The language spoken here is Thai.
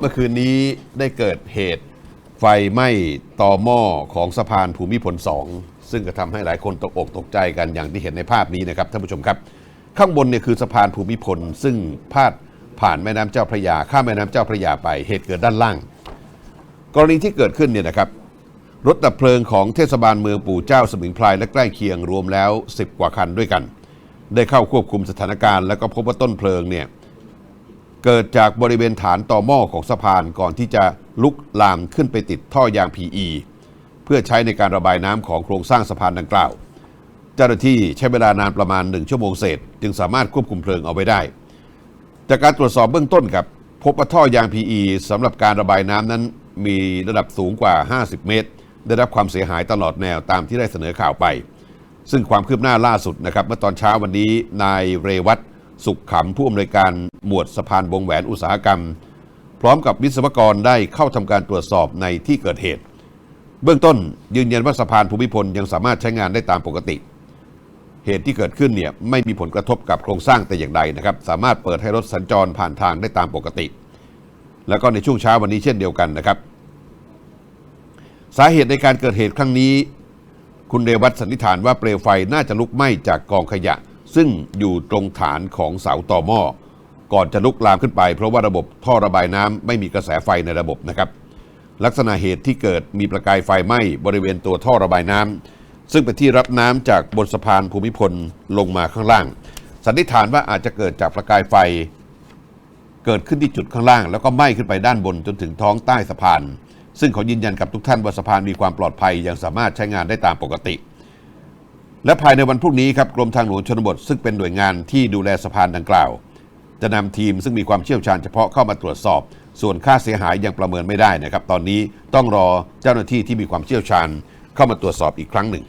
เมื่อคืนนี้ได้เกิดเหตุไฟไหม้ต่อหม้อของสะพานภูมิพล2ซึ่งก็ทำให้หลายคนตกอกตกใจกันอย่างที่เห็นในภาพนี้นะครับท่านผู้ชมครับ ข้างบนเนี่ยคือสะพานภูมิพล ซึ่งพาดผ่านแม่น้ำเจ้าพระยา ข้ามแม่น้ำเจ้าพระยาไปเหตุเกิดด้านล่าง กรณีที่เกิดขึ้นเนี่ยนะครับรถดับเพลิงของเทศบาลเมืองปู่เจ้าสมิงพรายและใกล้เคียงรวมแล้ว 10 กว่าคันด้วยกัน ได้เข้าควบคุมสถานการณ์ แล้วก็พบว่าต้นเพลิงเนี่ย เกิดจากบริเวณฐานต่อหม้อของสะพานก่อนที่จะลุกลามขึ้นไปติดท่อยาง PE เพื่อใช้ในการระบายน้ำของโครงสร้างสะพานดังกล่าว เจ้าหน้าที่ใช้เวลานานประมาณ 1 ชั่วโมงเศษ จึงสามารถควบคุมเพลิงเอาไว้ได้ จากการตรวจสอบเบื้องต้นครับ พบว่าท่อยาง PE สำหรับการระบายน้ำนั้นมีระดับสูงกว่า 50 เมตร ได้รับความเสียหายตลอดแนวตามที่ได้เสนอข่าวไป ซึ่งความคืบหน้าล่าสุดนะครับเมื่อตอนเช้าวันนี้นายเรวัต สุขขำผู้อำนวยการหมวดสะพานวงแหวนอุตสาหกรรม พร้อมกับวิศวกรได้เข้าทำการตรวจสอบในที่เกิดเหตุ เบื้องต้นยืนยันว่าสะพานภูมิพลยังสามารถใช้งานได้ตามปกติ เหตุที่เกิดขึ้นเนี่ยไม่มีผลกระทบกับโครงสร้างแต่อย่างใดนะครับ สามารถเปิดให้รถสัญจรผ่านทางได้ตามปกติ แล้วก็ในช่วงเช้าวันนี้เช่นเดียวกันนะครับ สาเหตุในการเกิดเหตุครั้งนี้ คุณเรวัตสันนิษฐานว่าเปลวไฟน่าจะลุกไหม้จากกองขยะ ซึ่งอยู่ตรงฐานของเสาต่อหม้อก่อนจะลุกลามขึ้นไป เพราะว่าระบบท่อระบายน้ำไม่มีกระแสไฟในระบบนะครับ ลักษณะเหตุที่เกิดมีประกายไฟไหม้บริเวณตัวท่อระบายน้ำซึ่งเป็นที่รับน้ำจากบนสะพานภูมิพลลงมาข้างล่าง สันนิษฐานว่าอาจจะเกิดจากประกายไฟ เกิดขึ้นที่จุดข้างล่าง แล้วก็ไหม้ขึ้นไปด้านบนจนถึงท้องใต้สะพาน ซึ่งขอยืนยันกับทุกท่านว่าสะพานมีความปลอดภัยยังสามารถใช้งานได้ตามปกติ และภายในวันพรุ่งนี้ครับกรมทางหลวงชนบท ซึ่งเป็นหน่วยงานที่ดูแลสะพานดังกล่าว จะนำทีมซึ่งมีความเชี่ยวชาญเฉพาะเข้ามาตรวจสอบ ส่วนค่าเสียหายยังประเมินไม่ได้นะครับ ตอนนี้ต้องรอเจ้าหน้าที่ที่มีความเชี่ยวชาญเข้ามาตรวจสอบอีกครั้งหนึ่ง